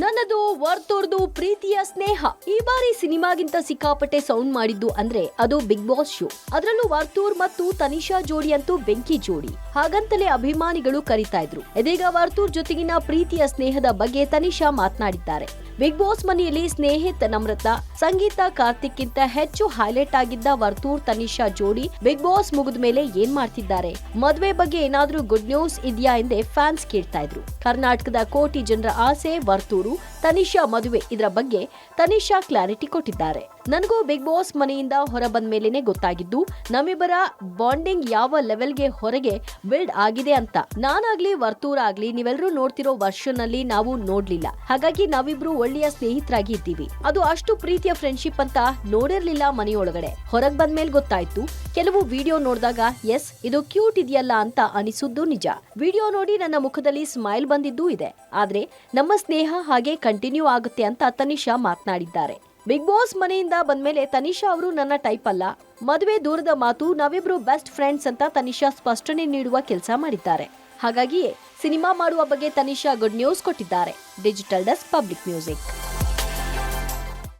ನನ್ನದು, ವರ್ತೋರ್ದು, ಪ್ರೀತಿಯ ಸ್ನೇಹ. ಈ ಬಾರಿ ಸಿನಿಮಾಗಿಂತ ಸಿಕ್ಕಾಪಟ್ಟೆ ಸೌಂಡ್ ಮಾಡಿದ್ದು ಅಂದ್ರೆ ಅದು ಬಿಗ್ ಬಾಸ್ ಶೋ ಅದರಲ್ಲೂ ವರ್ತೂರ್ ಮತ್ತು ತನಿಷಾ ಜೋಡಿ ಅಂತೂ ಬೆಂಕಿ ಜೋಡಿ. ಹಾಗಂತಲೇ ಅಭಿಮಾನಿಗಳು ಕರಿತಾ ಇದ್ರು. ಇದೀಗ ವರ್ತೂರ್ ಜೊತೆಗಿನ ಪ್ರೀತಿಯ ಸ್ನೇಹದ ಬಗ್ಗೆ ತನಿಷಾ ಮಾತನಾಡಿದ್ದಾರೆ. ಬಿಗ್ ಬಾಸ್ ಮನೆಯಲ್ಲಿ ಸ್ನೇಹಿತ್ ನಮ್ರತ ಸಂಗೀತ ಕಾರ್ತಿಕ್ಕಿಂತ ಹೆಚ್ಚು ಹೈಲೈಟ್ ಆಗಿದ್ದ ವರ್ತೂರ್ ತನಿಷಾ ಜೋಡಿ ಬಿಗ್ ಬಾಸ್ ಮುಗಿದ ಮೇಲೆ ಏನ್ ಮಾಡ್ತಿದ್ದಾರೆ? ಮದುವೆ ಬಗ್ಗೆ ಏನಾದ್ರೂ ಗುಡ್ ನ್ಯೂಸ್ ಇದೆಯಾ ಎಂದೇ ಫ್ಯಾನ್ಸ್ ಕೇಳ್ತಾ ಇದ್ರು. ಕರ್ನಾಟಕದ ಕೋಟಿ ಜನರ ಆಸೆ ವರ್ತೂರು, ತನಿಷಾ ಮದುವೆ ಇದರ ಬಗ್ಗೆ ತನಿಷಾ ಕ್ಲಾರಿಟಿ ಕೊಟ್ಟಿದ್ದಾರೆ. ನನಗೂ ಬಿಗ್ ಬಾಸ್ ಮನೆಯಿಂದ ಹೊರ ಬಂದ ಮೇಲೆನೆ ಗೊತ್ತಾಗಿದ್ದು, ನಮ್ಮಿಬ್ಬರ ಬಾಂಡಿಂಗ್ ಯಾವ ಲೆವೆಲ್ಗೆ ಹೊರಗೆ ಬಿಲ್ಡ್ ಆಗಿದೆ ಅಂತ. ನಾನಾಗ್ಲಿ ವರ್ತೂರ್ ಆಗ್ಲಿ ನೀವೆಲ್ಲರೂ ನೋಡ್ತಿರೋ ವರ್ಷನ್ನಲ್ಲಿ ನಾವು ನೋಡ್ಲಿಲ್ಲ. ಹಾಗಾಗಿ ನಾವಿಬ್ರು ಒಳ್ಳೆಯ ಸ್ನೇಹಿತರಾಗಿ ಇದ್ದೀವಿ. ಅದು ಅಷ್ಟು ಪ್ರೀತಿಯ ಫ್ರೆಂಡ್ಶಿಪ್ ಅಂತ ನೋಡಿರ್ಲಿಲ್ಲ ಮನೆಯೊಳಗಡೆ. ಹೊರಗ್ ಬಂದ್ಮೇಲೆ ಗೊತ್ತಾಯ್ತು, ಕೆಲವು ವಿಡಿಯೋ ನೋಡಿದಾಗ, ಎಸ್, ಇದು ಕ್ಯೂಟ್ ಇದೆಯಲ್ಲ ಅಂತ ಅನಿಸಿದ್ದು ನಿಜ. ವಿಡಿಯೋ ನೋಡಿ ನನ್ನ ಮುಖದಲ್ಲಿ ಸ್ಮೈಲ್ ಬಂದಿದ್ದೂ ಇದೆ. ಆದ್ರೆ, ನಮ್ಮ ಸ್ನೇಹ ಹಾಗೆ ಕಂಟಿನ್ಯೂ ಆಗುತ್ತೆ ಅಂತ ತನಿಷಾ ಮಾತನಾಡಿದ್ದಾರೆ. ಬಿಗ್ ಬಾಸ್ ಮನೆಯಿಂದ ಬಂದ್ಮೇಲೆ ತನಿಷಾ ಅವರು ನನ್ನ ಟೈಪ್ ಅಲ್ಲ. ಮದುವೆ ದೂರದ ಮಾತು ನಾವಿಬ್ರು ಬೆಸ್ಟ್ ಫ್ರೆಂಡ್ಸ್ ಅಂತ ತನಿಷಾ ಸ್ಪಷ್ಟನೆ ನೀಡುವ ಕೆಲಸ ಮಾಡಿದ್ದಾರೆ. ಹಾಗಾಗಿಯೇ ಸಿನಿಮಾ ಮಾಡುವ ಬಗ್ಗೆ ತನಿಷಾ ಗುಡ್ ನ್ಯೂಸ್ ಕೊಟ್ಟಿದ್ದಾರೆ. Digital desk public music.